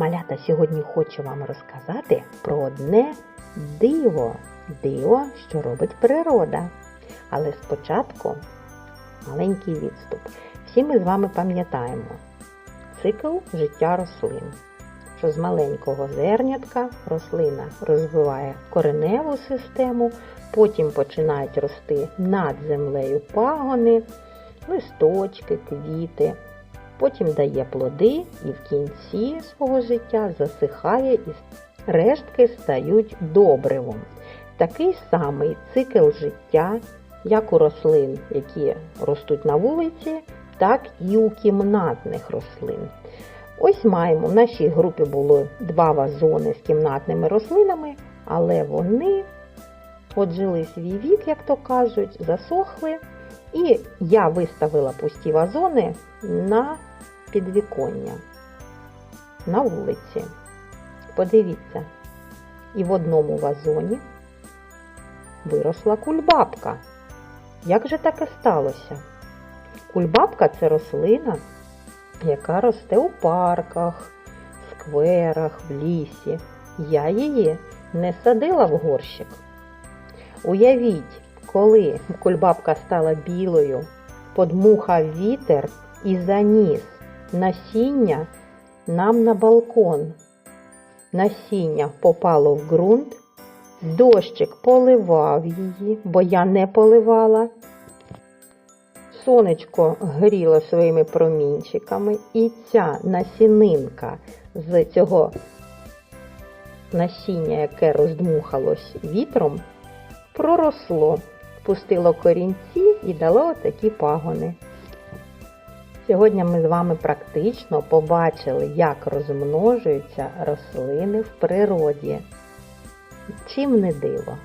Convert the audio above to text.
Малята сьогодні хочу вам розказати про одне диво. Диво, що робить природа. Але спочатку маленький відступ. Всі ми з вами пам'ятаємо цикл життя рослин. Що з маленького зернятка рослина розвиває кореневу систему, потім починають рости над землею пагони, листочки, квіти, потім дає плоди і в кінці свого життя засихає і рештки стають добривом. Такий самий цикл життя, як у рослин, які ростуть на вулиці, так і у кімнатних рослин. Ось маємо, в нашій групі було два вазони з кімнатними рослинами, але вони отжили свій вік, як то кажуть, засохли. І я виставила пусті вазони на підвіконня на вулиці. Подивіться, і в одному вазоні виросла кульбабка. Як же таке сталося? Кульбабка це рослина, яка росте у парках, скверах, в лісі. Я її не садила в горщик. Уявіть, коли кульбабка стала білою, подмухав вітер і заніс насіння нам на балкон. Насіння попало в ґрунт, дощик поливав її, бо я не поливала. Сонечко гріло своїми промінчиками, і ця насінинка з цього насіння, яке роздмухалось вітром, проросло, пустило корінці і дало такі пагони. Сьогодні ми з вами практично побачили, як розмножуються рослини в природі. Чим не диво.